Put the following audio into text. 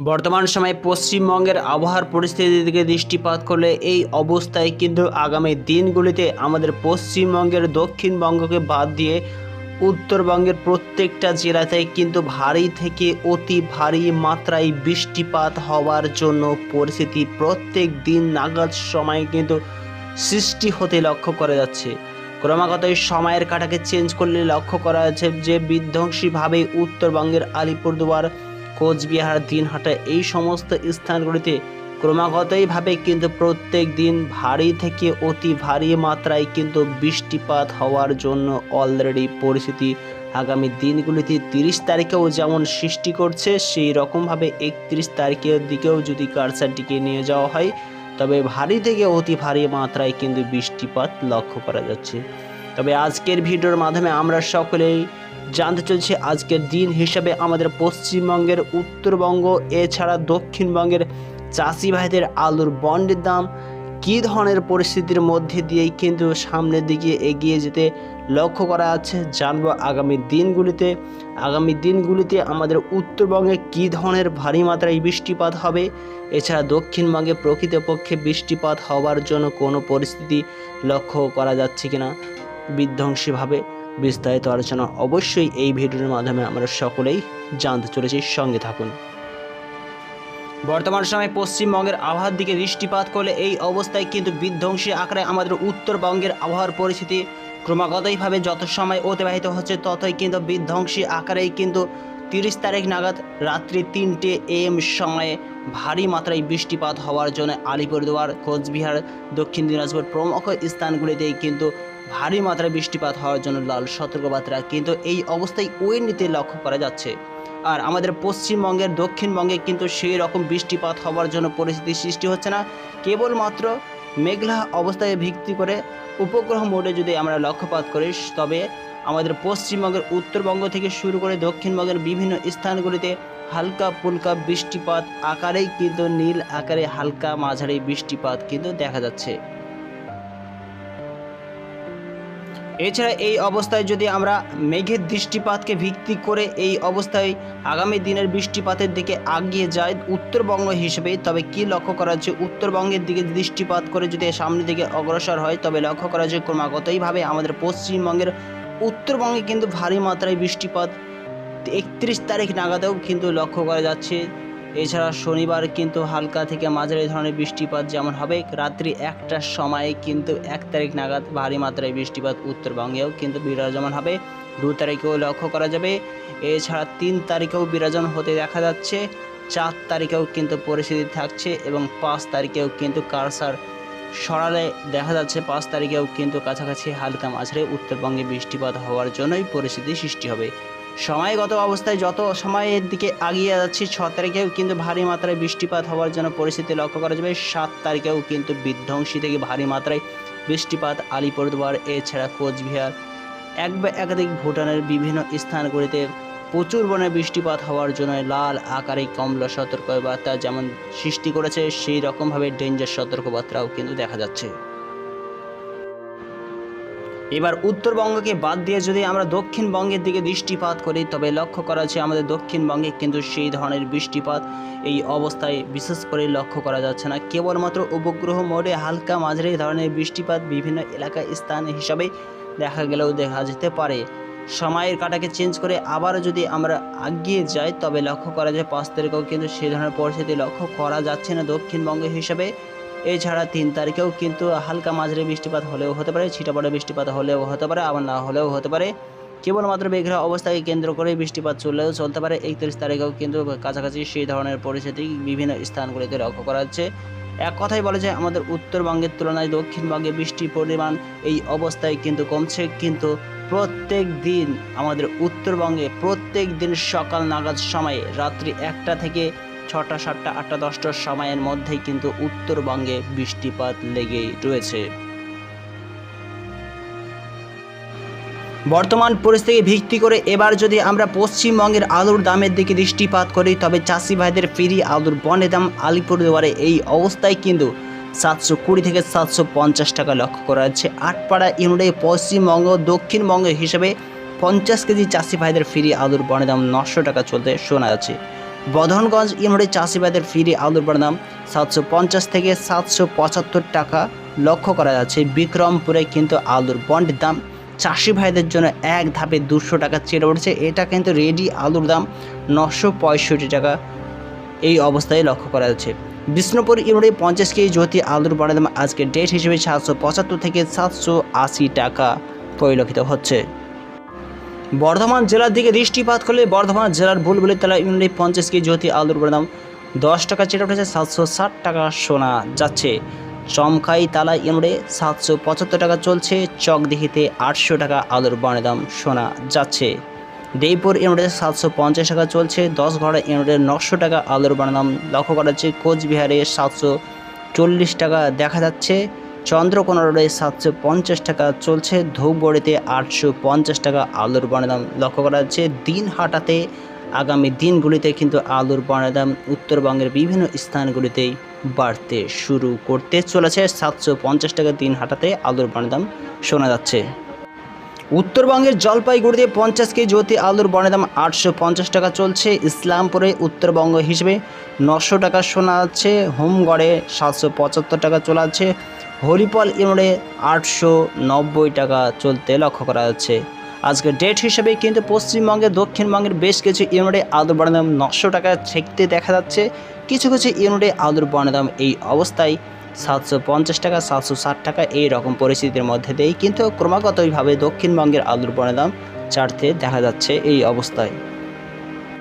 বর্তমান সময়ে পশ্চিমবঙ্গের আবহাওয়ার পরিস্থিতির দিকে দৃষ্টিপাত করলে এই অবস্থায় কিন্তু আগামী দিনগুলিতে আমাদের পশ্চিমবঙ্গের দক্ষিণবঙ্গকে বাদ দিয়ে উত্তরবঙ্গের প্রত্যেকটা জেলাতে কিন্তু ভারী থেকে অতি ভারী মাত্রায় বৃষ্টিপাত হওয়ার জন্য পরিস্থিতি প্রত্যেক দিন নাগাদ সময় কিন্তু সৃষ্টি হতে লক্ষ্য করা যাচ্ছে। ক্রমাগত এই সময়ের কাটাকে চেঞ্জ করলে লক্ষ্য করা যাচ্ছে যে বিধ্বংসীভাবে উত্তরবঙ্গের আলিপুরদুয়ার কোচবিহার দিনহাটা এই সমস্ত স্থানগুলিতে ক্রমাগতইভাবে কিন্তু প্রত্যেক দিন ভারী থেকে অতি ভারী মাত্রায় কিন্তু বৃষ্টিপাত হওয়ার জন্য অলরেডি পরিস্থিতি আগামী দিনগুলিতে তিরিশ তারিখেও যেমন সৃষ্টি করছে, সেই রকমভাবে একত্রিশ তারিখের দিকেও যদি কারসারটিকে নিয়ে যাওয়া হয়, তবে ভারী থেকে অতি ভারী মাত্রায় কিন্তু বৃষ্টিপাত লক্ষ্য করা যাচ্ছে। তবে আজকের ভিডিওর মাধ্যমে আমরা সকলেই জানতে চলছে আজকের দিন হিসাবে আমাদের পশ্চিমবঙ্গের উত্তরবঙ্গ, এছাড়া দক্ষিণবঙ্গের চাষি ভাইদের আলুর বন্ডের দাম কী ধরনের পরিস্থিতির মধ্যে দিয়েই কিন্তু সামনের দিকে এগিয়ে যেতে লক্ষ্য করা আছে জানব আগামী দিনগুলিতে। আগামী দিনগুলিতে আমাদের উত্তরবঙ্গে কী ধরনের ভারী মাত্রায় বৃষ্টিপাত হবে? এছাড়া দক্ষিণবঙ্গে প্রকৃতপক্ষে বৃষ্টিপাত হওয়ার জন্য কোনো পরিস্থিতি লক্ষ্য করা যাচ্ছে কিনা? বিধ্বংসীভাবে বিস্তারিত আলোচনা অবশ্যই এই ভিডিওর মাধ্যমে আমরা সকলেই জানতে চলেছি, সঙ্গে থাকুন। বর্তমান সময়ে পশ্চিমবঙ্গের আবহাওয়ার দিকে দৃষ্টিপাত করলে এই অবস্থায় কিন্তু বিধ্বংসী আকারে আমাদের উত্তরবঙ্গের আবহাওয়ার পরিস্থিতি ক্রমাগতইভাবে যত সময় অতিবাহিত হচ্ছে, ততই কিন্তু বিধ্বংসী আকারেই কিন্তু তিরিশ তারিখ নাগাদ রাত্রি তিনটে এম সময়ে ভারী মাত্রায় বৃষ্টিপাত হওয়ার জন্য আলিপুরদুয়ার, কোচবিহার, দক্ষিণ দিনাজপুর প্রমুখ স্থানগুলিতেই কিন্তু ভারী মাত্রায় বৃষ্টিপাত হওয়ার জন্য লাল সতর্কবার্তা কিন্তু এই অবস্থায় ওয়েনিতে লক্ষ্য করা যাচ্ছে। আর আমাদের পশ্চিমবঙ্গের, দক্ষিণবঙ্গে কিন্তু সেই রকম বৃষ্টিপাত হওয়ার জন্য পরিস্থিতি সৃষ্টি হচ্ছে না। কেবলমাত্র মেঘলা অবস্থায় ভিত্তি করে উপগ্রহ মোডে যদি আমরা লক্ষ্যপাত করি, তবে আমাদের পশ্চিমবঙ্গের উত্তরবঙ্গ থেকে শুরু করে দক্ষিণবঙ্গের বিভিন্ন স্থানগুলিতে হালকা পুলকা বৃষ্টিপাত আকারেই কিন্তু নীল আকারে হালকা মাঝারি বৃষ্টিপাত কিন্তু দেখা যাচ্ছে। এছাড়া এই অবস্থায় যদি আমরা মেঘের দৃষ্টিপাতকে ভিত্তি করে এই অবস্থায় আগামী দিনের বৃষ্টিপাতের দিকে আগিয়ে যায় উত্তরবঙ্গ হিসেবে, তবে কি লক্ষ্য করা হচ্ছে উত্তরবঙ্গের দিকে দৃষ্টিপাত করে যদি সামনের দিকে অগ্রসর হয়, তবে লক্ষ্য করা যায় ক্রমাগতইভাবে আমাদের পশ্চিমবঙ্গের উত্তরবঙ্গে কিন্তু ভারী মাত্রায় বৃষ্টিপাত একত্রিশ তারিখ নাগাদেও কিন্তু লক্ষ্য করা যাচ্ছে। এছাড়া শনিবার কিন্তু হালকা থেকে মাঝারি ধরনের বৃষ্টিপাত যেমন হবে, রাত্রি একটার সময়ে কিন্তু এক তারিখ নাগাদ ভারী মাত্রায় বৃষ্টিপাত উত্তরবঙ্গেও কিন্তু বিরাজমান হবে। দু তারিখেও লক্ষ্য করা যাবে। এছাড়া তিন তারিখেও বিরাজন হতে দেখা যাচ্ছে। চার তারিখেও কিন্তু পরিস্থিতি থাকছে এবং পাঁচ তারিখেও কিন্তু কারসার সরালে দেখা যাচ্ছে। পাঁচ তারিখেও কিন্তু কাছাকাছি হালকা মাঝারি উত্তরবঙ্গে বৃষ্টিপাত হওয়ার জন্যই পরিস্থিতি সৃষ্টি হবে। সময়গত অবস্থায় যত সময়ের দিকে আগিয়ে যাচ্ছি, ছ তারিখেও কিন্তু ভারী মাত্রায় বৃষ্টিপাত হওয়ার জন্য পরিস্থিতি লক্ষ্য করা যাবে। সাত তারিখেও কিন্তু বিধ্বংসী থেকে ভারী মাত্রায় বৃষ্টিপাত, আলিপুরদুয়ার, এছাড়া কোচবিহার এক বা একাধিক ভুটানের বিভিন্ন স্থানগুলিতে প্রচুর বনে বৃষ্টিপাত হওয়ার জন্য লাল আকারে কমলা সতর্কবার্তা যেমন সৃষ্টি করেছে, সেই রকমভাবে ডেঞ্জার সতর্কবার্তাও কিন্তু দেখা যাচ্ছে। এবার উত্তরবঙ্গকে বাদ দিয়ে যদি আমরা দক্ষিণবঙ্গের দিকে দৃষ্টিপাত করি, তবে লক্ষ্য করা যাচ্ছে আমাদের দক্ষিণবঙ্গে কিন্তু সেই ধরনের বৃষ্টিপাত এই অবস্থায় বিশেষ করে লক্ষ্য করা যাচ্ছে না। কেবলমাত্র উপগ্রহ মোডে হালকা মাঝারি ধরনের বৃষ্টিপাত বিভিন্ন এলাকা স্থান হিসাবে দেখা গেলেও দেখা যেতে পারে। সময়ের কাটাকে চেঞ্জ করে আবার যদি আমরা আগিয়ে যাই, তবে লক্ষ্য করা যায় পাঁচ তারিখেও কিন্তু সেই ধরনের পরিস্থিতি লক্ষ্য করা যাচ্ছে না দক্ষিণবঙ্গ হিসাবে। এছাড়া তিন তারিখেও কিন্তু হালকা মাঝারি বৃষ্টিপাত হলেও হতে পারে, ছিটাপড়ে বৃষ্টিপাত হলেও হতে পারে, আবার না হলেও হতে পারে। কেবলমাত্র মেঘলা অবস্থাকে কেন্দ্র করে বৃষ্টিপাত চললেও চলতে পারে। একত্রিশ তারিখেও কিন্তু কাছাকাছি সেই ধরনের পরিস্থিতি বিভিন্ন স্থানগুলিতে লক্ষ্য করা যাচ্ছে। এক কথাই বলা যায়, আমাদের উত্তরবঙ্গের তুলনায় দক্ষিণবঙ্গে বৃষ্টির পরিমাণ এই অবস্থায় কিন্তু কমছে। কিন্তু প্রত্যেক দিন আমাদের উত্তরবঙ্গে প্রত্যেক দিন সকাল নাগাদ সময়ে রাত্রি একটা থেকে ছটা, সাতটা, আটটা দশটার সময়ের মধ্যেই কিন্তু উত্তরবঙ্গে বৃষ্টিপাত লেগেই রয়েছে। বর্তমান পরিস্থিতি ভিত্তি করে এবার যদি আমরা পশ্চিমবঙ্গের আলুর দামের দিকে দৃষ্টিপাত করি, তবে চাষি ভাইদের ফ্রি আলুর বনের দাম আলিপুরদুয়ারে এই অবস্থায় কিন্তু সাতশো কুড়ি থেকে সাতশো পঞ্চাশ টাকা লক্ষ্য করা যাচ্ছে। আটপাড়া ইউনিটে পশ্চিমবঙ্গ, দক্ষিণবঙ্গ হিসেবে পঞ্চাশ কেজি চাষি ভাইদের ফ্রি আলুর বনের দাম নশো টাকা চলতে শোনা যাচ্ছে। বধনগঞ্জ ইমরে চাষিবাদের ফিরে আলুর বাড়ার দাম সাতশো পঞ্চাশ থেকে সাতশো পঁচাত্তর টাকা লক্ষ্য করা যাচ্ছে। বিক্রমপুরে কিন্তু আলুর বন্ডের দাম। চাষি ভাইদের জন্য এক ধাপে দুশো টাকা চেড়ে উঠেছে। এটা কিন্তু রেডি আলুর দাম নশো পঁয়ষট্টি টাকা। এই অবস্থায় লক্ষ্য করা যাচ্ছে। বিষ্ণুপুর ইউনিটে পঞ্চাশ কেজি জ্যোতি আলুর বাড়ার দাম আজকে ডেট হিসেবে সাতশো পঁচাত্তর থেকে সাতশো আশি টাকা পরিলক্ষিত হচ্ছে। বর্ধমান জেলার দিকে দৃষ্টিপাত করলে বর্ধমান জেলার বুলবুলি তলা ইউনিটে পঞ্চাশ কেজি জ্যোতি আলুর বাড়ার দাম দশ টাকা চেটে উঠেছে সাতশো ষাট টাকা সোনা যাচ্ছে। চমকাই তালা ইউনিটে সাতশো পঁচাত্তর টাকা চলছে, চকদিঘিতে আটশো টাকা আলুর বাড়ার দাম শোনা যাচ্ছে। দেইপুর ইউনিটে সাতশো পঞ্চাশ টাকা চলছে দশ ঘড়া ইউনিটে নশো টাকা আলুর বাড়ার দাম লক্ষ্য করা যাচ্ছে, কোচবিহারে সাতশো চল্লিশ টাকা দেখা যাচ্ছে। চন্দ্রকোনা রোডে সাতশো পঞ্চাশ টাকা চলছে। ধূপগড়িতে আটশো পঞ্চাশ টাকা আলুর বানের দাম লক্ষ্য করা যাচ্ছে। দিন হাটাতে আগামী দিনগুলিতে কিন্তু আলুর বানের দাম উত্তরবঙ্গের বিভিন্ন স্থানগুলিতেই বাড়তে শুরু করতে চলেছে। সাতশো পঞ্চাশ টাকা দিন হাটাতে আলুর বানের দাম শোনা যাচ্ছে। উত্তরবঙ্গের জলপাইগুড়িতে পঞ্চাশ কেজি জ্যোতি আলুর বনের দাম আটশো পঞ্চাশ টাকা চলছে। ইসলামপুরে উত্তরবঙ্গ হিসেবে নশো টাকা শোনা যাচ্ছে। হোমগড়ে সাতশো পঁচাত্তর টাকা চলা যাচ্ছে। হরিপল ইউনিটে আটশো নব্বই টাকা চলতে লক্ষ্য করা যাচ্ছে। আজকে ডেট হিসেবে কিন্তু পশ্চিমবঙ্গের দক্ষিণবঙ্গের বেশ কিছু ইউনিটে আলুর বনের দাম নশো টাকা ছেকতে দেখা যাচ্ছে। কিছু কিছু ইউনিটে আলুর বনের দাম এই অবস্থায় সাতশো পঞ্চাশ টাকা, সাতশো ষাট টাকা এই রকম পরিস্থিতির মধ্যে দিয়েই কিন্তু ক্রমাগতভাবে দক্ষিণবঙ্গের আলুর বনের দাম চাড়তে দেখা যাচ্ছে এই অবস্থায়।